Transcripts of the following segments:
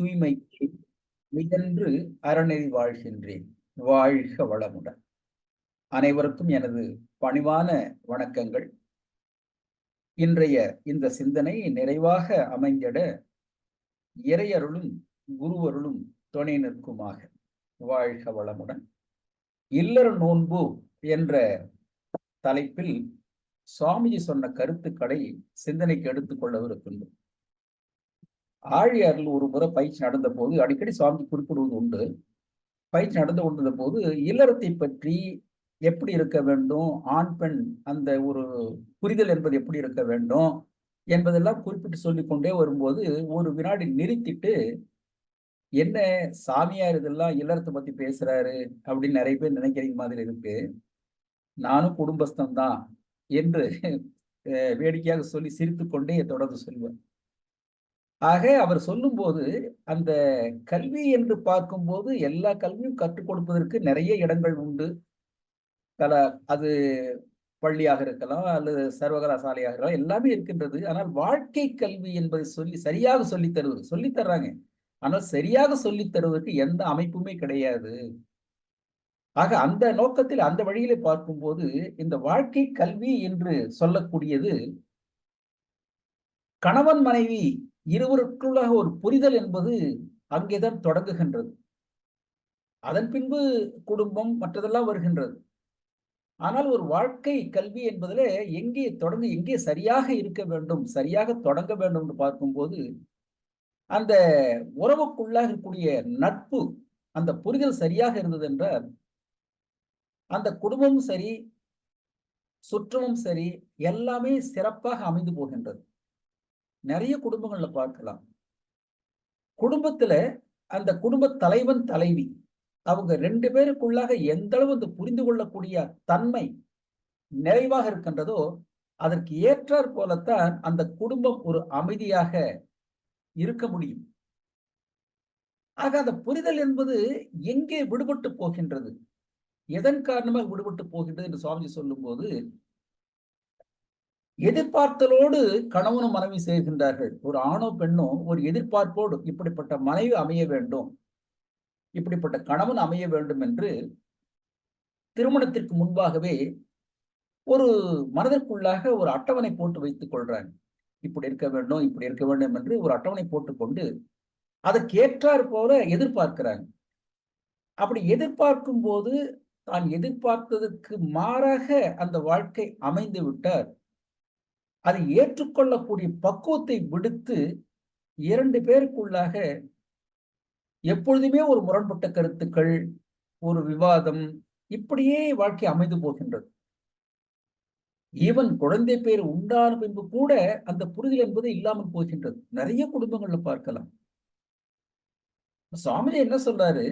தூய்மைக்கு முயன்று அறநெறி வாழ்கின்றேன். வாழ்க வளமுடன். அனைவருக்கும் எனது பணிவான வணக்கங்கள். இன்றைய இந்த சிந்தனை நிறைவாக அமைந்திட இறையருளும் குருவருளும் துணை நிற்குமாக. வாழ்க வளமுடன். இல்லற நோன்பு என்ற தலைப்பில் சுவாமிஜி சொன்ன கருத்துக்களை சிந்தனைக்கு எடுத்துக்கொள்ளவிருக்கின்றோம். ஆழியாரில் ஒரு முறை பயிற்சி நடந்த போது அடிக்கடி சுவாமி குறிப்பிடுவது உண்டு. பயிற்சி நடந்து கொண்டிருந்த போது இல்லறத்தை பற்றி எப்படி இருக்க வேண்டும்? ஆண் பெண் அந்த ஒரு புரிதல் என்பது எப்படி இருக்க வேண்டும்? என்பதெல்லாம் குறிப்பிட்டு சொல்லிக்கொண்டே வரும்போது ஒரு வினாடி நிறுத்திட்டு என்ன சாமியார் இதெல்லாம் இல்லறத்தை பத்தி பேசுறாரு? அப்படின்னு நிறைய பேர் நினைக்கிறீங்க மாதிரி இருக்கு. நானும் குடும்பஸ்தன் தான் என்று வேடிக்கையாக சொல்லி சிரித்து கொண்டே தொடர்ந்து சொல்லுவேன் ஆக அவர் சொல்லும்போது அந்த கல்வி என்று பார்க்கும்போது எல்லா கல்வியும் கற்றுக் கொடுப்பதற்கு நிறைய இடங்கள் உண்டு. பல அது பள்ளியாக இருக்கலாம் அல்லது சர்வகலாசாலையாக இருக்கலாம் எல்லாமே இருக்கின்றது. ஆனால் வாழ்க்கை கல்வி என்பதை சொல்லி சரியாக சொல்லித் தருவது சொல்லித் தர்றாங்க. ஆனால் சரியாக சொல்லித் தருவதற்கு எந்த அமைப்புமே கிடையாது. ஆக அந்த நோக்கத்தில் அந்த வழியிலே பார்க்கும்போது இந்த வாழ்க்கை கல்வி என்று சொல்லக்கூடியது கணவன் மனைவி இருவருக்குள்ளாக ஒரு புரிதல் என்பது அங்கேதான் தொடங்குகின்றது. அதன் பின்பு குடும்பம் மற்றதெல்லாம் வருகின்றது. ஆனால் ஒரு வாழ்க்கை கல்வி என்பதில் எங்கே தொடங்க எங்கே சரியாக இருக்க வேண்டும் சரியாக தொடங்க வேண்டும் என்று பார்க்கும்போது அந்த உறவுக்குள்ளாக இருக்கக்கூடிய நட்பு அந்த புரிதல் சரியாக இருந்தது என்றால் அந்த குடும்பமும் சரி சுற்றமும் சரி எல்லாமே சிறப்பாக அமைந்து போகின்றது. நிறைய குடும்பங்கள்ல பார்க்கலாம். குடும்பத்துல அந்த குடும்ப தலைவன் தலைவி அவங்க ரெண்டு பேருக்குள்ளாக எந்த அளவு அந்த புரிந்து கொள்ளக்கூடிய தன்மை நிறைவாக இருக்கின்றதோ அதற்கு ஏற்றாற் போலத்தான் அந்த குடும்பம் ஒரு அமைதியாக இருக்க முடியும். ஆக அந்த புரிதல் என்பது எங்கே விடுபட்டு போகின்றது? எதன் காரணமாக விடுபட்டு போகின்றது என்று சுவாமிஜி சொல்லும் போது எதிர்பார்த்தலோடு கணவனும் மனைவி செய்கின்றார்கள். ஒரு ஆணோ பெண்ணோ ஒரு எதிர்பார்ப்போடு இப்படிப்பட்ட மனைவி அமைய வேண்டும். இப்படிப்பட்ட கணவன் அமைய வேண்டும் என்று திருமணத்திற்கு முன்பாகவே ஒரு மனதிற்குள்ளாக ஒரு அட்டவணை போட்டு வைத்துக் கொள்றாங்க இப்படி இருக்க வேண்டும் இப்படி இருக்க வேண்டும் என்று ஒரு அட்டவணை போட்டுக்கொண்டு அதற்கேற்றாற் போல எதிர்பார்க்கிறாங்க அப்படி எதிர்பார்க்கும் போது தான் எதிர்பார்த்ததற்கு மாறாக அந்த வாழ்க்கை அமைந்து விட்டார். அதை ஏற்றுக்கொள்ளக்கூடிய பக்குவத்தை விடுத்து இரண்டு பேருக்குள்ளாக எப்பொழுதுமே ஒரு முரண்பட்ட கருத்துக்கள் ஒரு விவாதம் இப்படியே வாழ்க்கை அமைந்து போகின்றது. ஈவன் குழந்தை பேர் உண்டான பின்பு கூட அந்த புரிதல் என்பது இல்லாமல் போகின்றது. நிறைய குடும்பங்கள்ல பார்க்கலாம். சுவாமிஜி என்ன சொல்றாரு?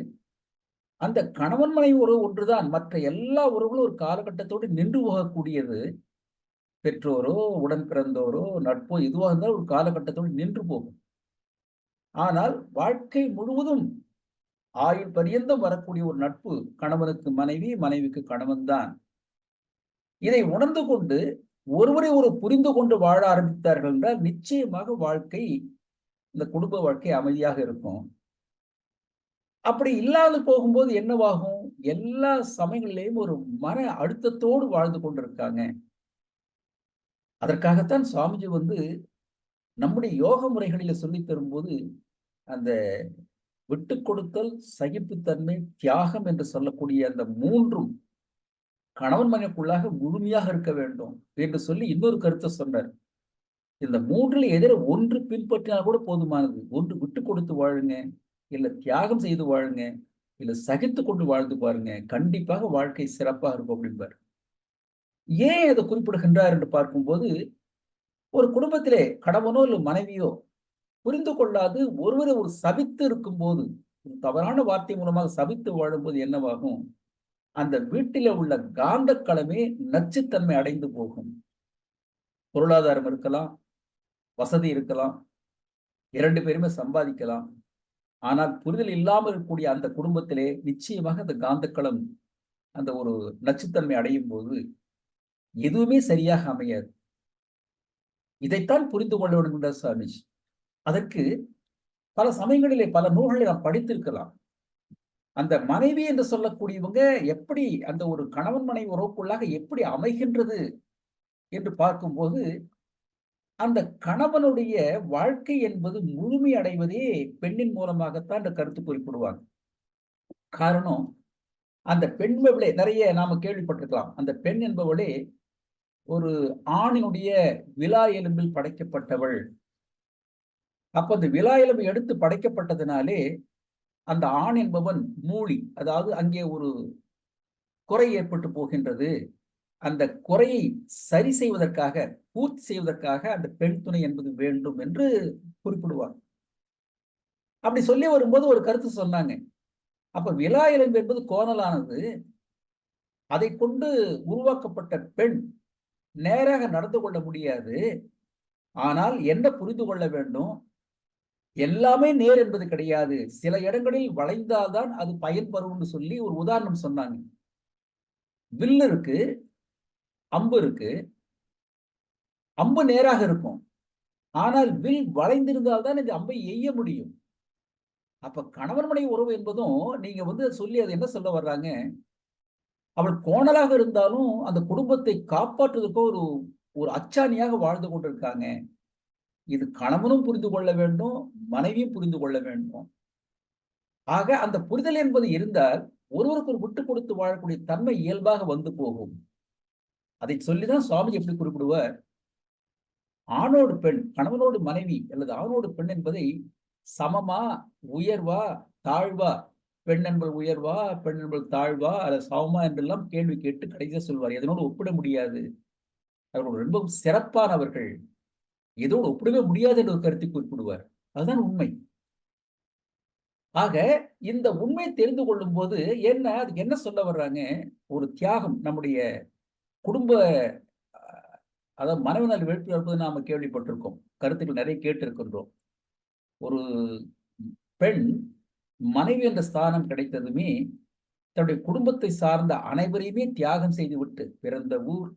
அந்த கணவன் மனைவி உறவு ஒன்றுதான். மற்ற எல்லா உறவுகளும் ஒரு காலகட்டத்தோடு நின்று போகக்கூடியது. பெற்றோரோ உடன் பிறந்தோரோ நட்போ எதுவாக இருந்தால் ஒரு காலகட்டத்தோடு நின்று போகும். ஆனால் வாழ்க்கை முழுவதும் ஆயுள் பரியந்தம் வரக்கூடிய ஒரு நட்பு கணவனுக்கு மனைவி மனைவிக்கு கணவன் தான். இதை உணர்ந்து கொண்டு ஒருவரை ஒரு புரிந்து கொண்டு வாழ ஆரம்பித்தார்கள் என்றால் நிச்சயமாக வாழ்க்கை இந்த குடும்ப வாழ்க்கை அமைதியாக இருக்கும். அப்படி இல்லாது போகும்போது என்னவாகும்? எல்லா சமயங்களிலேயும் ஒரு மன அழுத்தத்தோடு வாழ்ந்து கொண்டிருக்காங்க. அதற்காகத்தான் சுவாமிஜி வந்து நம்முடைய யோக முறைகளில சொல்லி தரும்போது அந்த விட்டு கொடுத்தல் சகிப்புத்தன்மை தியாகம் என்று சொல்லக்கூடிய அந்த மூன்றும் கணவன் மனைக்குள்ளாக முழுமையாக இருக்க வேண்டும் என்று சொல்லி இன்னொரு கருத்தை சொன்னார். இந்த மூன்றில் எதிர ஒன்று பின்பற்றினால் கூட போதுமானது. ஒன்று விட்டு கொடுத்து வாழுங்க இல்லை தியாகம் செய்து வாழுங்க இல்லை சகித்து கொண்டு வாழ்ந்து பாருங்க. கண்டிப்பாக வாழ்க்கை சிறப்பாக இருக்கும் அப்படிம்பார். ஏன் அதை குறிப்பிடுகின்றார் என்று பார்க்கும்போது ஒரு குடும்பத்திலே கணவனோ இல்லை மனைவியோ புரிந்து கொள்ளாது ஒருவரை ஒரு சபித்து இருக்கும்போது தவறான வார்த்தை மூலமாக சபித்து வாழும்போது என்னவாகும்? அந்த வீட்டில உள்ள காந்த களமே நச்சுத்தன்மை அடைந்து போகும். பொருளாதாரம் இருக்கலாம் வசதி இருக்கலாம் இரண்டு பேருமே சம்பாதிக்கலாம். ஆனால் புரிதல் இல்லாமல் இருக்கக்கூடிய அந்த குடும்பத்திலே நிச்சயமாக அந்த காந்தக்களம் அந்த ஒரு நச்சுத்தன்மை அடையும் போது எதுவுமே சரியாக அமையாது. இதைத்தான் புரிந்து கொள்ள வேண்டும் என்றார் சுவாமிஜி. அதற்கு பல சமயங்களிலே பல நூல்களை நாம் படித்திருக்கலாம். அந்த மனைவி என்று சொல்லக்கூடியவங்க எப்படி அந்த ஒரு கணவன் மனைவி உறவுக்குள்ளாக எப்படி அமைகின்றது என்று பார்க்கும்போது அந்த கணவனுடைய வாழ்க்கை என்பது முழுமை அடைவதே பெண்ணின் மூலமாகத்தான் இந்த கருத்து குறிப்பிடுவாங்க. காரணம் அந்த பெண் நிறைய நாம கேள்விப்பட்டிருக்கலாம். அந்த பெண் என்பவளே ஒரு ஆணினுடைய விழா எலும்பில் படைக்கப்பட்டவள். அப்ப அந்த விழா எலும்பு எடுத்து படைக்கப்பட்டதுனாலே அந்த ஆண் என்பவன் மூழி அதாவது அங்கே ஒரு குறை ஏற்பட்டு போகின்றது. அந்த குறையை சரி செய்வதற்காக பூர்த்தி செய்வதற்காக அந்த பெண் துணை என்பது வேண்டும் என்று குறிப்பிடுவார் அப்படி சொல்லி வரும்போது ஒரு கருத்து சொன்னாங்க. அப்ப விழா எலும்பு என்பது கோணலானது. அதை கொண்டு உருவாக்கப்பட்ட பெண் நேராக நடந்து கொள்ள முடியாது. ஆனால் என்ன புரிந்து கொள்ள வேண்டும்? எல்லாமே நேர் என்பது கிடையாது. சில இடங்களில் வளைந்தால்தான் அது பயன்பெறும்னு சொல்லி ஒரு உதாரணம் சொன்னாங்க. வில்லு இருக்கு அம்பு இருக்கு. அம்பு நேராக இருக்கும். ஆனால் வில் வளைந்திருந்தால் தான் இந்த அம்பை எய்ய முடியும். அப்ப கணவன் மனைவி உறவு என்பதும் நீங்க வந்து சொல்லி அது என்ன சொல்ல வர்றாங்க? அவள் கோணலாக இருந்தாலும் அந்த குடும்பத்தை காப்பாற்றுவதற்கோ ஒரு ஒரு அச்சாணியாக வாழ்ந்து கொண்டிருக்காங்க. இது கணவனும் புரிந்து கொள்ள வேண்டும் மனைவியும் புரிந்து கொள்ள வேண்டும். ஆக அந்த புரிதல் என்பது இருந்தால் ஒருவருக்கு ஒரு விட்டு கொடுத்து வாழக்கூடிய தன்மை இயல்பாக வந்து போகும். அதை சொல்லிதான் சுவாமி எப்படி குறிப்பிடுவார்? ஆணோடு பெண் கணவனோடு மனைவி அல்லது ஆணோடு பெண் என்பதை சமமா உயர்வா தாழ்வா பெண் நண்பர் உயர்வா பெண் என்பது தாழ்வா அல்லது சமமா என்றெல்லாம் கேள்வி கேட்டு கடைசியாக சொல்வார். எதனோடு ஒப்பிட முடியாது. அவர்கள் ரொம்ப சிறப்பானவர்கள். எதோடு ஒப்பிடவே முடியாது என்ற ஒரு கருத்தை குறிப்பிடுவார். அதுதான் உண்மை. ஆக இந்த உண்மையை தெரிந்து கொள்ளும் போது என்ன அதுக்கு என்ன சொல்ல வர்றாங்க? ஒரு தியாகம் நம்முடைய குடும்ப அதாவது மனைவினால் வெற்றி நாம கேள்விப்பட்டிருக்கோம். கருத்துக்கள் நிறைய கேட்டிருக்கின்றோம். ஒரு பெண் மனைவி என்ற ஸ்தானம் கிடைத்ததுமே தன்னுடைய குடும்பத்தை சார்ந்த அனைவரையுமே தியாகம் செய்துவிட்டு பிறந்த ஊர்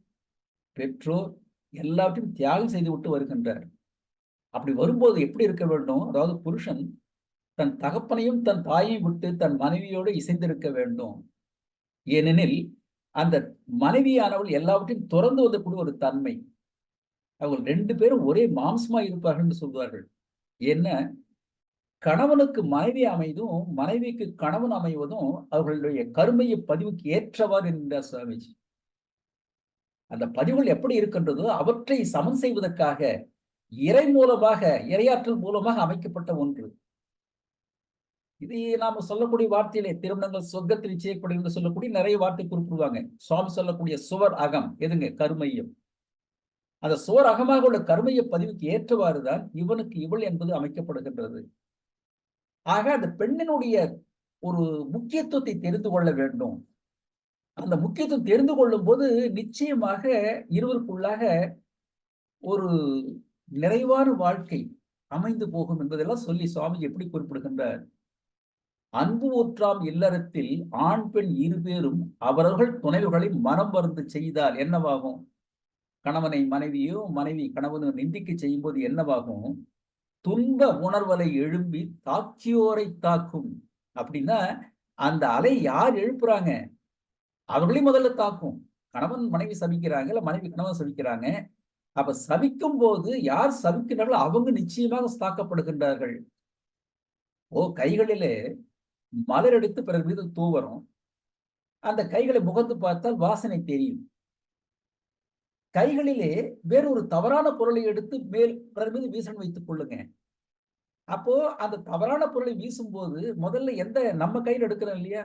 பெற்றோர் எல்லாத்தையும் தியாகம் செய்துவிட்டு வருகின்றார். அப்படி வரும்போது எப்படி இருக்க வேண்டும்? அதாவது புருஷன் தன் தகப்பனையும் தன் தாயையும் விட்டு தன் மனைவியோடு இசைந்திருக்க வேண்டும். ஏனெனில் அந்த மனைவியானவள் எல்லாவற்றையும் துறந்து வந்தக்கூடிய ஒரு தன்மை. அவர்கள் ரெண்டு பேரும் ஒரே மாம்சமா இருப்பார்கள் என்று சொல்வார்கள். என்ன? கணவனுக்கு மனைவி அமைதும் மனைவிக்கு கணவன் அமைவதும் அவர்களுடைய கருமைய பதிவுக்கு ஏற்றவாறு என்கிறார் சுவாமிஜி. அந்த பதிவுகள் எப்படி இருக்கின்றதோ அவற்றை சமன் செய்வதற்காக இறை மூலமாக இரையாற்றல் மூலமாக அமைக்கப்பட்ட ஒன்று. இது நாம சொல்லக்கூடிய வார்த்தையிலே திருமணங்கள் சொர்க்கத்தில் நிச்சயப்படும் என்று சொல்லக்கூடிய நிறைய வார்த்தை குறிப்பிடுவாங்க. சுவாமி சொல்லக்கூடிய சுவர் அகம் எதுங்க? கருமையம். அந்த சுவர் அகமாக உள்ள கருமைய பதிவுக்கு ஏற்றவாறுதான் இவனுக்கு இவள் என்பது அமைக்கப்படுகின்றது. ஆக அந்த பெண்ணினுடைய ஒரு முக்கியத்துவத்தை தெரிந்து கொள்ள வேண்டும். அந்த முக்கியத்துவம் தெரிந்து கொள்ளும் போது நிச்சயமாக இருவருக்குள்ளாக ஒரு நிறைவான வாழ்க்கை அமைந்து போகும் என்பதெல்லாம் சொல்லி சுவாமி எப்படி குறிப்பிடுகின்றார். அன்பு ஊற்றாம் இல்லறத்தில் ஆண் பெண் இருபேரும் அவர்கள் துணைவுகளை மனம் மருந்து செய்தால் என்னவாகும்? கணவனை மனைவியோ மனைவி கணவனோ நிந்திக்க செய்யும் போது என்னவாகும்? துன்ப உணர்வலை எழும்பி தாக்கியோரை தாக்கும். அப்படின்னா அந்த அலை யார் எழுப்புறாங்க? அவர்களையும் முதல்ல தாக்கும். கணவன் மனைவி சபிக்கிறாங்க இல்ல மனைவி கணவன் சபிக்கிறாங்க. அப்ப சபிக்கும் போது யார் சபிக்கிறார்களோ அவங்க நிச்சயமாக தாக்கப்படுகின்றார்கள். ஓ கைகளிலே மலர் எடுத்து பிறகு மீது தூவரும். அந்த கைகளை முகந்து பார்த்தால் வாசனை தெரியும். கைகளிலே வேறொரு தவறான பொருளை எடுத்து மேல் பிறர் மீது வீசன் வைத்துக் கொள்ளுங்க. அப்போ அந்த தவறான பொருளை வீசும்போது முதல்ல எந்த நம்ம கையில் எடுக்கிறோம் இல்லையா?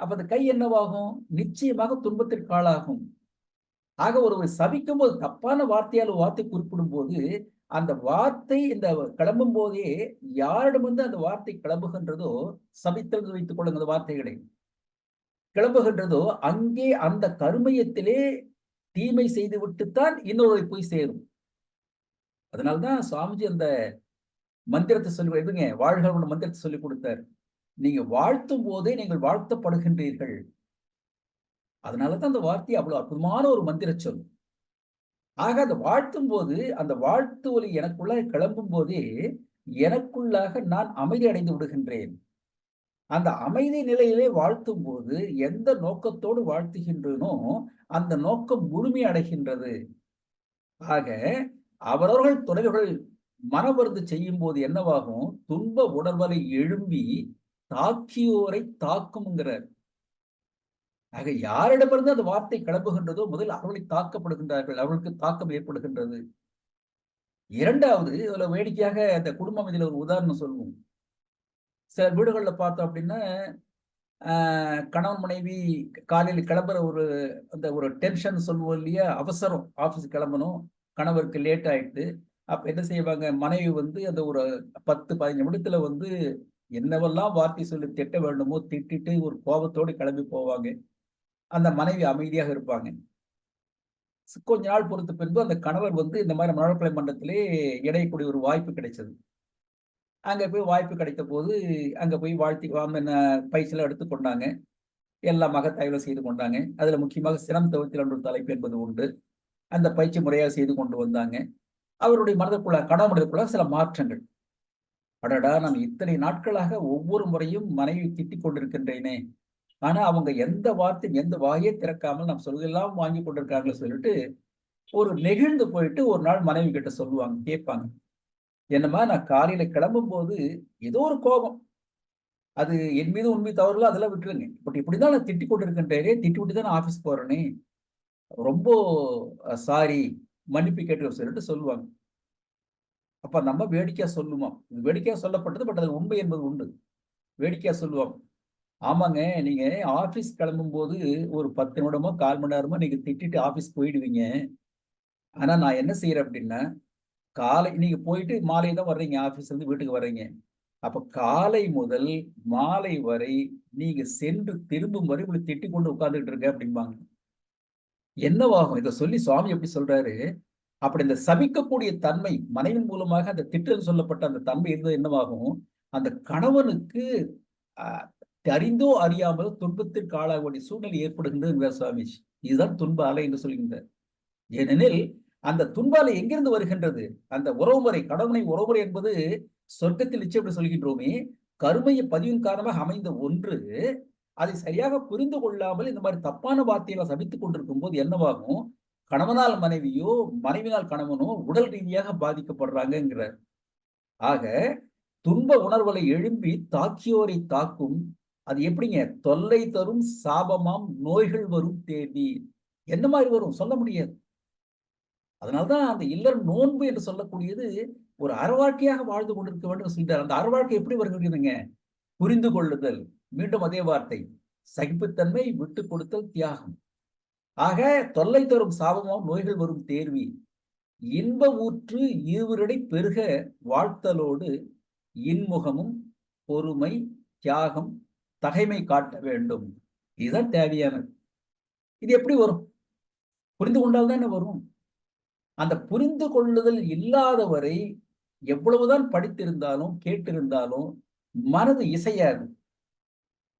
அப்ப அந்த கை என்னவாகும்? நிச்சயமாக துன்பத்திற்கு ஆளாகும். ஆக ஒருவர் சபிக்கும் போது தப்பான வார்த்தையால் வார்த்தை குறிப்பிடும் போது அந்த வார்த்தை இந்த கிளம்பும் போதே யாரிடம் வந்து அந்த வார்த்தை கிளம்புகின்றதோ சபித்தல் வைத்துக் கொள்ளுங்க அந்த வார்த்தைகளை. கிளம்புகின்றதோ அங்கே அந்த கருமையத்திலே தீமை செய்து விட்டுத்தான் இன்னொரு போய் சேரும். அதனால்தான் சுவாமிஜி அந்த மந்திரத்தை சொல்லி எதுங்க வாழ்கள் மந்திரத்தை சொல்லி கொடுத்தார். நீங்க வாழ்த்தும் போதே நீங்கள் வாழ்த்தப்படுகின்றீர்கள். அதனாலதான் அந்த வார்த்தை அவ்வளவு அற்புதமான ஒரு மந்திர சொல். ஆக அந்த வாழ்த்தும் போது அந்த வாழ்த்து ஒலி எனக்குள்ள கிளம்பும் போதே எனக்குள்ளாக நான் அமைதி அடைந்து விடுகின்றேன். அந்த அமைதி நிலையிலே வாழ்த்தும் போது எந்த நோக்கத்தோடு வாழ்த்துகின்றனோ அந்த நோக்கம் முழுமை அடைகின்றது. ஆக அவரவர்கள் துணைவர்கள் மனவருந்து செய்யும் போது என்னவாகும்? துன்ப உணர்வலை எழும்பி தாக்கியோரை தாக்கும்ங்கிறார். ஆக யாரிடமிருந்து அந்த வார்த்தை கிளம்புகின்றதோ முதல் அவர்களை தாக்கப்படுகின்றார்கள். அவர்களுக்கு தாக்கம் ஏற்படுகின்றது. இரண்டாவது இதுல வேடிக்கையாக அந்த குடும்பம் இதுல ஒரு உதாரணம் சொல்லுவோம் சில வீடுகளில் பார்த்தோம் அப்படின்னா கணவன் மனைவி காலையில் கிளம்புற ஒரு அந்த ஒரு டென்ஷன் சொல்லுவோம் இல்லையா? அவசரம். ஆஃபீஸ் கிளம்பணும். கணவருக்கு லேட் ஆயிடுது. அப்போ என்ன செய்வாங்க? மனைவி வந்து அந்த ஒரு பத்து பதினஞ்சு நிமிடத்துல வந்து என்னவெல்லாம் வார்த்தை சொல்லி திட்ட வேண்டுமோ திட்டிட்டு ஒரு கோபத்தோடு கிளம்பி போவாங்க. அந்த மனைவி அமைதியாக இருப்பாங்க. கொஞ்ச நாள் பொறுத்த பின்பு அந்த கணவர் வந்து இந்த மாதிரி மழை மன்றத்திலே இடையக்கூடிய ஒரு வாய்ப்பு கிடைச்சது. அங்கே போய் வாய்ப்பு கிடைத்த போது அங்கே போய் வாழ்த்தி பயிற்சியெல்லாம் எடுத்து கொண்டாங்க. எல்லா மகத்தாய்வுகளும் செய்து கொண்டாங்க. அதில் முக்கியமாக சிரம் தவிர்த்தில் என்ற தலைப்பு என்பது உண்டு. அந்த பயிற்சி முறையாக செய்து கொண்டு வந்தாங்க. அவருடைய மனதிற்குள்ள கணவன் சில மாற்றங்கள். அடடா நான் இத்தனை நாட்களாக ஒவ்வொரு முறையும் மனைவி திட்டிக் கொண்டிருக்கின்றேனே. ஆனா அவங்க எந்த வார்த்தையும் எந்த வாயே திறக்காமல் நம்ம சொல்லுதெல்லாம் வாங்கி கொண்டிருக்காங்கன்னு சொல்லிட்டு ஒரு நெகிழ்ந்து போயிட்டு ஒரு நாள் மனைவி கிட்ட சொல்லுவாங்க கேட்பாங்க. என்னமா நான் காலையில கிளம்பும் போது ஏதோ ஒரு கோபம். அது என் மீது உண்மை தவறுல அதெல்லாம் விட்டுருங்க. பட் இப்படிதான் நான் திட்டி கொண்டு இருக்கின்றே திட்டி விட்டு தான் நான் ஆஃபீஸ் போறேனே. ரொம்ப சாரி மன்னிப்பு கேட்டு சொல்லிட்டு சொல்லுவாங்க. அப்ப நம்ம வேடிக்கையா சொல்லுவோம் இது வேடிக்கையா சொல்லப்பட்டது பட் அது உண்மை என்பது உண்டு. வேடிக்கையா சொல்லுவாங்க. ஆமாங்க நீங்க ஆபீஸ் கிளம்பும் போது ஒரு பத்து நிமிடமோ கால் மணி நேரமோ நீங்க திட்டிட்டு ஆபீஸ் போயிடுவீங்க. ஆனா நான் என்ன செய்யறேன் அப்படின்னா காலை நீங்க போயிட்டு மாலை தான் வர்றீங்க ஆபீஸ்ல இருந்து வீட்டுக்கு வர்றீங்க. அப்ப காலை முதல் மாலை வரை நீங்க சென்று திரும்பும் வரை இப்படி திட்டி கொண்டு உட்கார்ந்துட்டு இருக்க அப்படிம்பாங்க. என்னவாகும்? இதை சொல்லி சுவாமி எப்படி சொல்றாரு? அப்படி இந்த சபிக்கக்கூடிய தன்மை மனைவின் மூலமாக அந்த திட்டல் சொல்லப்பட்ட அந்த தன்மை இருந்தது என்னவாகும்? அந்த கணவனுக்கு அறிந்தோ அறியாமல் துன்பத்திற்கு ஆளாக வேண்டிய சூழ்நிலை ஏற்படுகின்றது சுவாமிஜி இதுதான் துன்ப அலை என்று சொல்கின்றார். ஏனெனில் அந்த துன்பாலை எங்கிருந்து வருகின்றது? அந்த உறவுமுறை கடவுளை உறவுமுறை என்பது சொர்க்கத்தில் நிச்சயம் சொல்கின்றோமே. கருமைய பதிவின் காரணமாக அமைந்த ஒன்று அதை சரியாக புரிந்து கொள்ளாமல் இந்த மாதிரி தப்பான வார்த்தைகளை சபித்துக் கொண்டிருக்கும் போது என்னவாகும்? கணவனால் மனைவியோ மனைவினால் கணவனோ உடல் ரீதியாக பாதிக்கப்படுறாங்கிறார் ஆக துன்ப உணர்வுகளை எழும்பி தாக்கியோரை தாக்கும் அது எப்படிங்க? தொல்லை தரும் சாபமாம் நோய்கள் வரும் தேடி என்ன மாதிரி வரும்? சொல்ல முடியாது. அதனால்தான் அந்த இல்லற நோன்பு என்று சொல்லக்கூடியது ஒரு அறவாழ்க்கையாக வாழ்ந்து கொண்டிருக்க வேண்டும் சொல்லிட்டார். அந்த அறவாழ்க்கை எப்படி வருகிறதுங்க? புரிந்து கொள்ளுதல். மீண்டும் அதே வார்த்தை. சகிப்புத்தன்மை விட்டு கொடுத்தல் தியாகம். ஆக தொல்லை தரும் சாபமாம் நோய்கள் வரும் தேர்வி. இன்ப ஊற்று ஈவுரடை பெருக வாழ்த்தலோடு இன்முகமும் பொறுமை தியாகம் தகைமை காட்ட வேண்டும். இதுதான் தேவையானது. இது எப்படி வரும்? புரிந்து கொண்டால் தான் என்ன வரும். அந்த புரிந்து கொள்ளுதல் இல்லாதவரை எவ்வளவுதான் படித்திருந்தாலும் கேட்டிருந்தாலும் மனது இசையாது.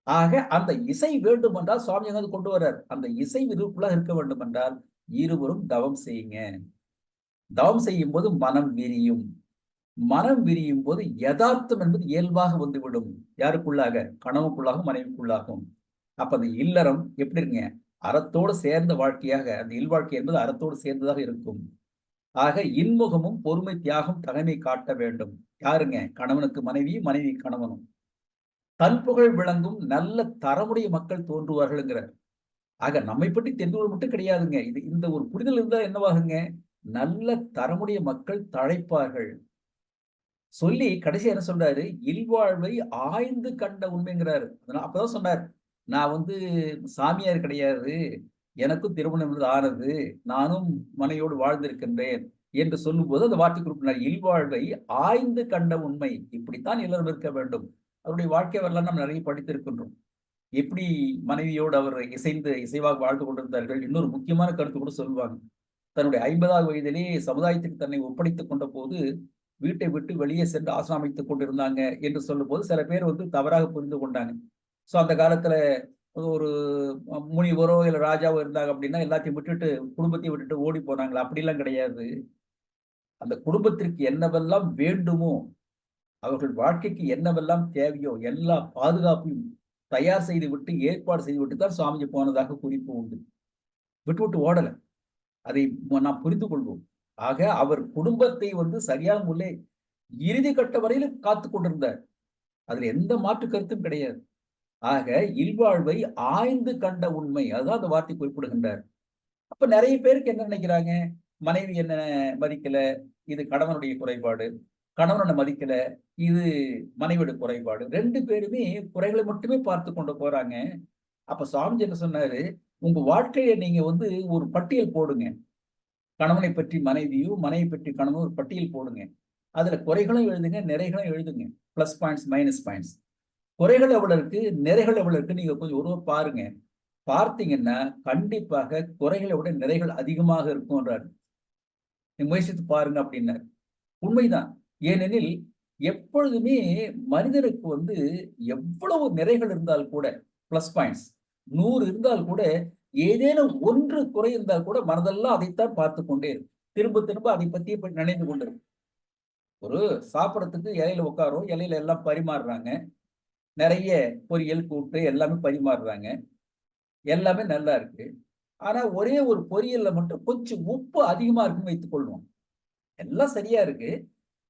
ஆக அந்த இசை வேண்டும் என்றால் சுவாமி அங்கு கொண்டு வர்றார். அந்த இசை விருப்புலாக இருக்க வேண்டும் என்றால் இருவரும் தவம் செய்யுங்க. தவம் செய்யும் போது மனம் விரியும். மனம் விரியும் போது யதார்த்தம் என்பது இயல்பாக வந்துவிடும். யாருக்குள்ளாக? கணவுக்குள்ளாகும் மனைவிக்குள்ளாகும் அப்ப அந்த இல்லறம் எப்படி இருங்க அறத்தோடு சேர்ந்த வாழ்க்கையாக அந்த இல்வாழ்க்கை என்பது அறத்தோடு சேர்ந்ததாக இருக்கும். ஆக இன்முகமும் பொறுமை தியாகம் தகமை காட்ட வேண்டும். யாருங்க? கணவனுக்கு மனைவி மனைவி கணவனும். தன் புகழ் விளங்கும் நல்ல தரமுடைய மக்கள் தோன்றுவார்கள்ங்கிறார். ஆக நம்மை பற்றி தெரிந்து மட்டும் கிடையாதுங்க. இது இந்த ஒரு புரிதல் இருந்தால் என்னவாகுங்க? நல்ல தரமுடைய மக்கள் தழைப்பார்கள். சொல்லி கடைசி என்ன சொல்றாரு? இல்வாழ்வை ஆய்ந்து கண்ட உண்மைங்கிறாரு. அப்பதான் சொன்னார் நான் வந்து சாமியார் கிடையாது. எனக்கும் திருமணம் ஆனது நானும் மனையோடு வாழ்ந்திருக்கின்றேன் என்று சொல்லும்போது அந்த வார்த்தை குறிப்பினார் இல்வாழ்வை ஆய்ந்து கண்ட உண்மை. இப்படித்தான் எல்லாரும் இருக்க வேண்டும். அவருடைய வாழ்க்கை வரலாம் நாம் நிறைய படித்திருக்கின்றோம். எப்படி மனைவியோடு அவர் இசைந்து இசைவாக வாழ்ந்து கொண்டிருந்தார்கள் இன்னொரு முக்கியமான கருத்து கூட சொல்லுவாங்க. தன்னுடைய ஐம்பதாவது வயதிலேயே சமுதாயத்துக்கு தன்னை ஒப்படைத்துக் கொண்ட போது வீட்டை விட்டு வெளியே சென்று ஆசிரமித்துக் கொண்டிருந்தாங்க என்று சொல்லும் போது சில பேர் வந்து தவறாக புரிந்து கொண்டாங்க. ஸோ அந்த காலத்துல ஒரு முனிவரோ இல்லை ராஜாவோ இருந்தாங்க அப்படின்னா எல்லாத்தையும் விட்டுட்டு குடும்பத்தையும் விட்டுட்டு ஓடி போனாங்களா? அப்படிலாம் கிடையாது. அந்த குடும்பத்திற்கு என்னவெல்லாம் வேண்டுமோ அவர்கள் வாழ்க்கைக்கு என்னவெல்லாம் தேவையோ எல்லா பாதுகாப்பையும் தயார் செய்து விட்டு ஏற்பாடு செய்து விட்டு தான் சுவாமிஜி போனதாக குறிப்பு உண்டு. விட்டு விட்டு ஓடலை. அதை நாம் புரிந்து கொள்வோம். ஆக அவர் குடும்பத்தை வந்து சரியான முறையில் இறுதி கட்ட வரையிலும் காத்து கொண்டிருந்தார். அதுல எந்த மாற்று கருத்தும் கிடையாது. ஆக இல்வாழ்வை ஆய்ந்து கண்ட உண்மை அதுதான் அந்த வார்த்தை குறிப்பிடுகின்றார். அப்ப நிறைய பேருக்கு என்ன நினைக்கிறாங்க? மனைவி என்ன மதிக்கல? இது கணவனுடைய குறைபாடு. கணவனை மதிக்கல? இது மனைவியோட குறைபாடு. ரெண்டு பேருமே குறைகளை மட்டுமே பார்த்து கொண்டு போறாங்க. அப்ப சுவாமிஜி என்ன சொன்னாரு? உங்க வாழ்க்கையை நீங்க வந்து ஒரு பட்டியல் போடுங்க. கணவனை பற்றி மனைவியும் மனைவி பற்றி கணவன் ஒரு பட்டியல் போடுங்க. அதுல குறைகளும் எழுதுங்க நிறைகளும் எழுதுங்க. பிளஸ் பாயிண்ட்ஸ் மைனஸ் பாயிண்ட்ஸ் குறைகள் எவ்வளவு இருக்கு? நிறைகள் எவ்வளவு இருக்கு? நீங்க கொஞ்சம் ஒரு பாருங்க. பார்த்தீங்கன்னா கண்டிப்பாக குறைகளை விட நிறைகள் அதிகமாக இருக்கும்ன்றாரு. முயற்சித்து பாருங்க அப்படின்னாரு. உண்மைதான். ஏனெனில் எப்பொழுதுமே மனிதனுக்கு வந்து எவ்வளவு நிறைகள் இருந்தால் கூட பிளஸ் பாயிண்ட்ஸ் நூறு இருந்தால் கூட ஏதேனும் ஒன்று குறை இருந்தால் கூட மனதெல்லாம் அதைத்தான் பார்த்து கொண்டே இருக்கும். திரும்ப திரும்ப அதை பற்றியே நினைந்து கொண்டிருக்கும் ஒரு சாப்பிட்றதுக்கு இலையில உட்காரும் இலையில எல்லாம் பரிமாறுறாங்க. நிறைய பொரியல் கூட்டு எல்லாமே பரிமாறுறாங்க. எல்லாமே நல்லா இருக்கு. ஆனா ஒரே ஒரு பொரியல்ல மட்டும் கொஞ்சம் உப்பு அதிகமா இருக்குன்னு வைத்துக் கொள்வோம். எல்லாம் சரியா இருக்கு.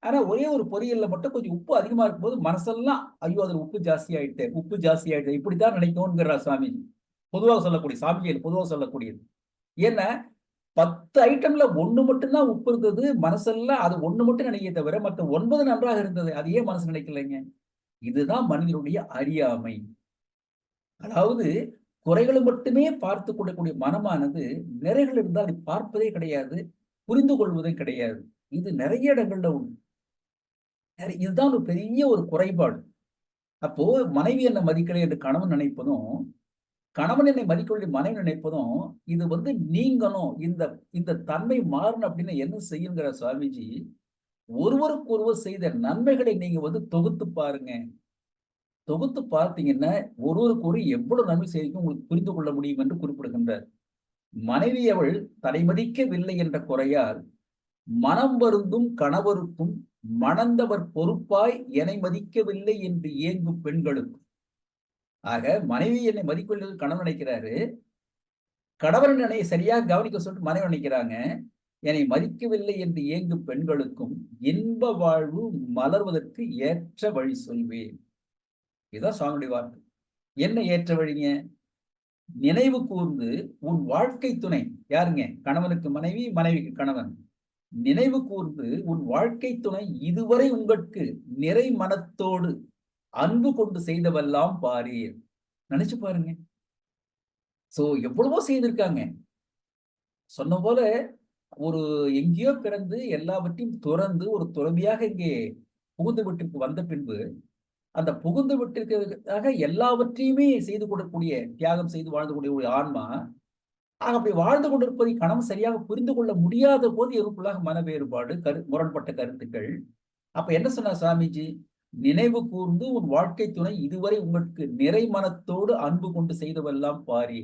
ஆனா ஒரே ஒரு பொரியல்ல மட்டும் கொஞ்சம் உப்பு அதிகமா இருக்கும்போது மனசெல்லாம் ஐயோ அதுல உப்பு ஜாஸ்தி ஆயிட்டு உப்பு ஜாஸ்தி ஆயிட்டு இப்படித்தான் நினைக்கும்ங்கிற சாமிஜி பொதுவாக சொல்லக்கூடிய சாமிஜியில் பொதுவாக சொல்லக்கூடியது. ஏன்னா பத்து ஐட்டம்ல ஒண்ணு மட்டும்தான் உப்பு இருந்தது மனசெல்லாம் அது ஒண்ணு மட்டும் நினைக்க தவிர மற்ற ஒன்பது நன்றாக இருந்தது. அது ஏன் மனசு நினைக்கலைங்க. இதுதான் மனிதனுடைய அறியாமை. அதாவது குறைகளை மட்டுமே பார்த்து கொள்ளக்கூடிய மனமானது நிறைகள் இருந்தால் அதை பார்ப்பதே கிடையாது புரிந்து கொள்வதே கிடையாது. இது நிறைய இடங்கள்ல உண்டு. இதுதான் ஒரு பெரிய ஒரு குறைபாடு. அப்போ மனைவி என்ன மதிக்கலை என்று கணவன் நினைப்பதும் கணவன் என்னை மதிக்கொள்ளி மனைவி நினைப்பதும் இது வந்து நீங்களும் இந்த இந்த தன்மை மாறணும் அப்படின்னு என்ன செய்யுங்கிற சுவாமிஜி ஒருவருக்கு ஒருவர் செய்த நன்மைகளை நீங்க வந்து தொகுத்து பாருங்க. தொகுத்து பார்த்தீங்கன்னா ஒருவருக்கு ஒரு எவ்வளவு நன்மை செய்திக்கும் உங்களுக்கு புரிந்து கொள்ள முடியும் என்று குறிப்பிடுகின்றார். மனைவி அவள் தலைமதிக்கவில்லை என்ற குறையால் மனம் வருந்தும் கணவருக்கும் மணந்தவர் பொறுப்பாய் என்னை மதிக்கவில்லை என்று இயங்கும் பெண்களுக்கும். ஆக மனைவி என்னை மதிக்கவில்லை கணவன் நினைக்கிறாரு. கணவன் என்னை சரியாக கவனிக்க சொல்லிட்டு மனைவி நினைக்கிறாங்க. என்னை மதிக்கவில்லை என்று இயங்கும் பெண்களுக்கும் இன்ப வாழ்வு மலர்வதற்கு ஏற்ற வழி சொல்வேன். இதுதான் சுவாமியுடைய வார்த்தை என்ன ஏற்ற வழிங்க? நினைவு கூர்ந்து உன் வாழ்க்கை துணை யாருங்க? கணவனுக்கு மனைவி மனைவிக்கு கணவன். நினைவு கூர்ந்து உன் வாழ்க்கை துணை இதுவரை உங்களுக்கு நிறை மனத்தோடு அன்பு கொண்டு செய்தவெல்லாம் பாரீர். நினைச்சு பாருங்க. சோ எவ்வளவோ செய்திருக்காங்க. சொன்ன போல ஒரு எங்கேயோ பிறந்து எல்லாவற்றையும் துறந்து ஒரு துறவியாக இங்கே புகுந்து வீட்டிற்கு வந்த பின்பு அந்த புகுந்து விட்டிருக்கிறதுக்காக எல்லாவற்றையுமே செய்து கொடுக்கக்கூடிய தியாகம் செய்து வாழ்ந்து கூடிய ஒரு ஆன்மா ஆக அப்படி வாழ்ந்து கொண்டிருப்பதை கணவன் சரியாக புரிந்து கொள்ள முடியாத போது எதுக்குள்ளாக மன வேறுபாடு கரு முரண்பட்ட கருத்துக்கள். அப்ப என்ன சொன்னார் சாமிஜி? நினைவு கூர்ந்து உன் வாழ்க்கை துணை இதுவரை உங்களுக்கு நிறை மனத்தோடு அன்பு கொண்டு செய்தவெல்லாம் பாரி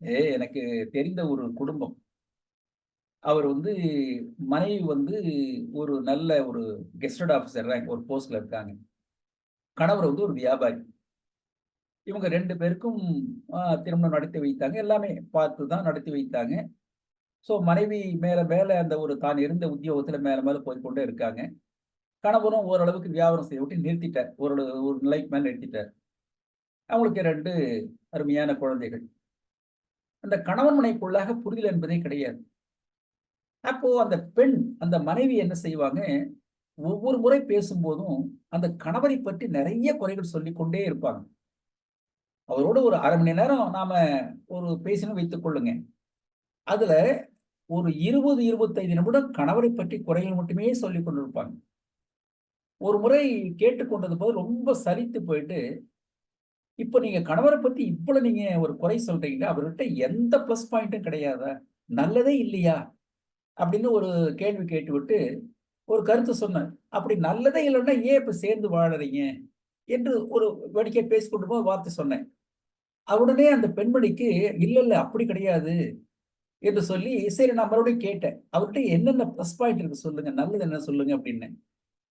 ஏ எனக்கு தெரிந்த ஒரு குடும்பம். அவர் வந்து மனைவி வந்து ஒரு நல்ல ஒரு கெஸ்டட் ஆஃபீஸர் ரேங்க் ஒரு போஸ்ட்ல இருக்காங்க. கணவர் வந்து ஒரு வியாபாரி. இவங்க ரெண்டு பேருக்கும் திருமணம் நடத்தி வைத்தாங்க. எல்லாமே பார்த்து தான் நடத்தி வைத்தாங்க. ஸோ மனைவி மேலே மேலே அந்த ஒரு தான் இருந்த உத்தியோகத்தில் மேலே மேலே போய்கொண்டே இருக்காங்க. கணவரும் ஓரளவுக்கு வியாபாரம் செய்ய விட்டு நிறுத்திட்டார். ஒரு ஒரு நிலைக்கு மேலே நிறுத்திட்டார். அவங்களுக்கு ரெண்டு அருமையான குழந்தைகள். அந்த கணவன் மனைக்குள்ளாக புரிதல் என்பதே கிடையாது. அப்போ அந்த பெண் அந்த மனைவி என்ன செய்வாங்க? ஒவ்வொரு முறை பேசும்போதும் அந்த கணவரை பற்றி நிறைய குறைகள் சொல்லி கொண்டே இருப்பாங்க. அவரோட ஒரு அரை மணி நேரம் நாம ஒரு பேசினு வைத்துக் கொள்ளுங்க. அதுல ஒரு இருபது இருபத்தைந்து நிமிடம் கணவரை பற்றி குறைகள் மட்டுமே சொல்லி கொண்டிருப்பாங்க. ஒரு முறை கேட்டுக்கொண்டது போது ரொம்ப சலித்து போயிட்டு இப்போ நீங்க கணவரை பத்தி இவ்வளவு நீங்க ஒரு குறை சொல்றீங்க. அவர்கிட்ட எந்த பிளஸ் பாயிண்ட்டும் கிடையாதா? நல்லதே இல்லையா? அப்படின்னு ஒரு கேள்வி கேட்டு விட்டு ஒரு கருத்து சொன்னேன் அப்படி நல்லதே இல்லைன்னா ஏன் இப்போ சேர்ந்து வாழறீங்க? என்று ஒரு வேடிக்கை பேசிக்கொண்டு போய் வார்த்தை சொன்னேன். உடனே அந்த பெண்மணிக்கு இல்லை இல்லை அப்படி கிடையாது என்று சொல்லி சரி நான் மறுபடியும் கேட்டேன். அவர்கிட்ட என்னென்ன ப்ளஸ் பாயிண்ட் இருக்கு சொல்லுங்க. நல்லது என்ன சொல்லுங்க? அப்படின்னு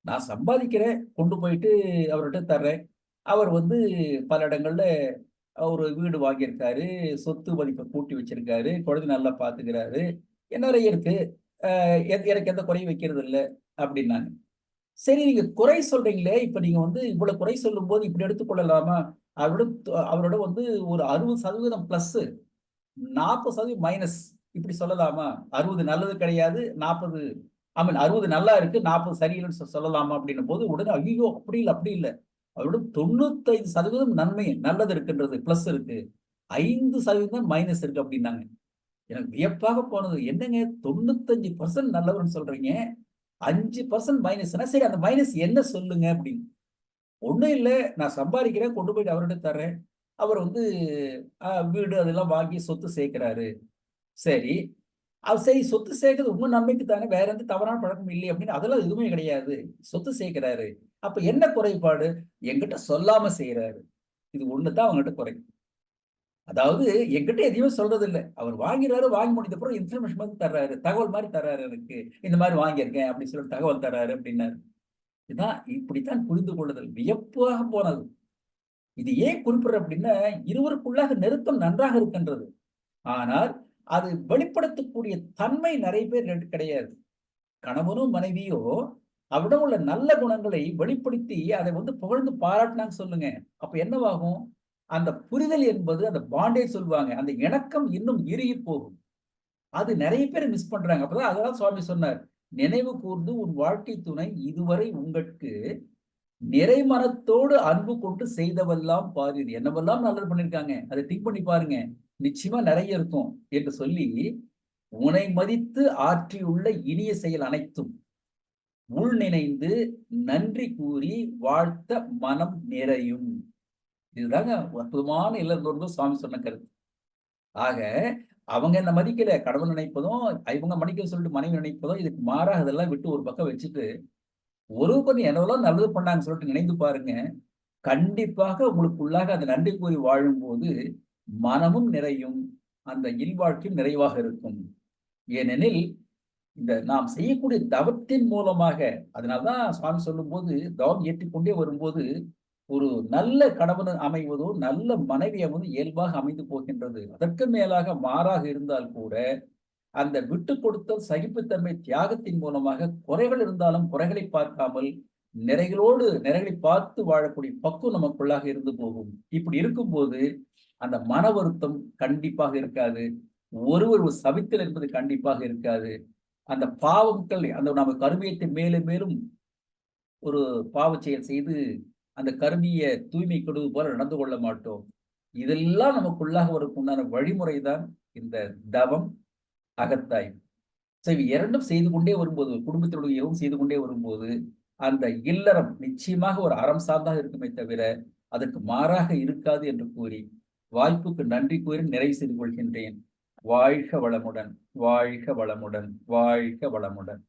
நான் சம்பாதிக்கிறேன். கொண்டு போயிட்டு அவர்கிட்ட தர்றேன். அவர் வந்து பல இடங்கள்ல ஒரு வீடு வாங்கியிருக்காரு. சொத்து மதிப்பை கூட்டி வச்சிருக்காரு. குழந்தை நல்லா பாத்துக்கிறாரு. நிறைய இருக்கு எனக்கு எந்த குறையும் வைக்கிறது இல்லை அப்படின்னாங்க. சரி நீங்க குறை சொல்றீங்களே இப்ப நீங்க வந்து இவ்வளவு குறை சொல்லும் போது இப்படி எடுத்துக்கொள்ளலாமா? அவரோட அவரோட வந்து ஒரு அறுபது சதவீதம் பிளஸ் நாற்பது சதவீதம் மைனஸ் இப்படி சொல்லலாமா? அறுபது நல்லது கிடையாது நாற்பது ஐ மீன் அறுபது நல்லா இருக்கு நாற்பது சரியில்லைன்னு சொல்லலாமா அப்படின்னும் போது உடனே ஐயோ அப்படி இல்லை அப்படி இல்லை. அவரோட தொண்ணூத்தைந்து சதவீதம் நன்மை நல்லது இருக்குன்றது பிளஸ் இருக்கு. ஐந்து சதவீதம் மைனஸ் இருக்கு அப்படின்னாங்க. எனக்கு வியப்பாக போனது. என்னங்க தொண்ணூத்தஞ்சு பர்சன்ட் நல்லவர்னு சொல்றீங்க. அஞ்சு பர்சன்ட் மைனஸ்னா சரி அந்த மைனஸ் என்ன சொல்லுங்க அப்படின்னு. ஒன்றும் இல்லை நான் சம்பாதிக்கிறேன் கொண்டு போயிட்டு அவர்கிட்ட தர்றேன். அவர் வந்து வீடு அதெல்லாம் வாங்கி சொத்து சேர்க்கிறாரு. சரி. அது சரி சொத்து சேர்க்கறது உங்க நன்மைக்கு தானே வேற எந்த தவறான பழக்கம் இல்லை அப்படின்னு அதெல்லாம் எதுவுமே கிடையாது. சொத்து சேர்க்கிறாரு. அப்ப என்ன குறைபாடு? எங்கிட்ட சொல்லாம செய்யறாரு இது ஒண்ணுதான் அவங்ககிட்ட குறை. அதாவது எங்கிட்ட எதையுமே சொல்றது இல்லை அவர் வாங்கிறாரு வாங்கி முடிந்த இன்ஃபர்மேஷன் வந்து தர்றாரு. தகவல் மாதிரி தர்றாரு எனக்கு. இந்த மாதிரி வாங்கியிருக்கேன் அப்படின்னு சொல்லி தகவல் தர்றாரு அப்படின்னாரு. இதுதான் இப்படித்தான் புரிந்து கொள்ளுதல். வியப்பாக போனது. இது ஏன் குறிப்பிடுற அப்படின்னா இருவருக்குள்ளாக நெருக்கம் நன்றாக இருக்கின்றது. ஆனால் அது வெளிப்படுத்தக்கூடிய தன்மை நிறைய பேர் கிடையாது. கணவனும் மனைவியோ அவிடம் உள்ள நல்ல குணங்களை வெளிப்படுத்தி அதை வந்து புகழ்ந்து பாராட்டினாங்க சொல்லுங்க. அப்ப என்னவாகும்? அந்த புரிதல் என்பது அந்த பாண்டே சொல்லுவாங்க. அந்த இணக்கம் இன்னும் இறுகி போகும். அது நிறைய பேர் மிஸ் பண்றாங்க. அப்பதான் அதான் சுவாமி சொன்னார். நினைவு கூர்ந்து உன் வாழ்க்கை துணை இதுவரை உங்களுக்கு நிறைமனத்தோடு அன்பு கொண்டு செய்தவெல்லாம் பாரு. என்னவெல்லாம் நல்லது பண்ணிருக்காங்க. அதை திங்க் பண்ணி பாருங்க. நிச்சயமா நிறைய இருக்கும் என்று சொல்லி உனை மதித்து ஆற்றியுள்ள இனிய செயல் அனைத்தும் உள் நினைந்து நன்றி கூறி வாழ்த்த மனம் நிறையும். இதுதாங்க அற்புதமான இல்லந்தோறும் சுவாமி சொன்ன கருத்து. ஆக அவங்க என்ன மதிக்கல கடவுள் நினைப்பதும் இவங்க மன்னிக்க சொல்லிட்டு மனைவி நினைப்பதும் இதுக்கு மாறாக இதெல்லாம் விட்டு ஒரு பக்கம் வச்சுட்டு ஒரு கொஞ்சம் என்னவெல்லாம் நல்லது பண்ணாங்க சொல்லிட்டு நினைந்து பாருங்க கண்டிப்பாக உங்களுக்குள்ளாக அந்த நன்றி கூறி வாழும் போது மனமும் நிறையும் அந்த இல்வாழ்க்கையும் நிறைவாக இருக்கும். ஏனெனில் இந்த நாம் செய்யக்கூடிய தவத்தின் மூலமாக அதனால்தான் சுவாமி சொல்லும் போது தவம் ஏற்றிக்கொண்டே வரும்போது ஒரு நல்ல கணவன் அமைவதோ நல்ல மனைவி அமைவது இயல்பாக அமைந்து போகின்றது. அதற்கு மேலாக மாறாக இருந்தால் கூட அந்த விட்டு கொடுத்தல் சகிப்புத்தன்மை தியாகத்தின் மூலமாக குறைகள் இருந்தாலும் குறைகளை பார்க்காமல் நிறைகளோடு நிறைகளை பார்த்து வாழக்கூடிய பக்குவம் நமக்குள்ளாக இருந்து போகும். இப்படி இருக்கும்போது அந்த மன வருத்தம் கண்டிப்பாக இருக்காது. ஒருவர் ஒரு சவித்தல் என்பது கண்டிப்பாக இருக்காது. அந்த பாவங்கள் அந்த நம்ம கருமையத்தை மேலும் மேலும் ஒரு பாவ செயல் செய்து அந்த கருமியை தூய்மை கொடுவது போல நடந்து கொள்ள மாட்டோம். இதெல்லாம் நமக்குள்ளாக ஒரு உண்டான வழிமுறை தான் இந்த தவம் அகத்தாய் ஸோ இவை இரண்டும் செய்து கொண்டே வரும்போது குடும்பத்தினுடைய செய்து கொண்டே வரும்போது அந்த இல்லறம் நிச்சயமாக ஒரு அறம் சார்ந்தாக இருக்குமே தவிர அதற்கு மாறாக இருக்காது என்று கூறி வாய்ப்புக்கு நன்றி கூறி நிறைவு செய்து கொள்கின்றேன். வாழ்க வளமுடன் வாழ்க வளமுடன் வாழ்க வளமுடன்.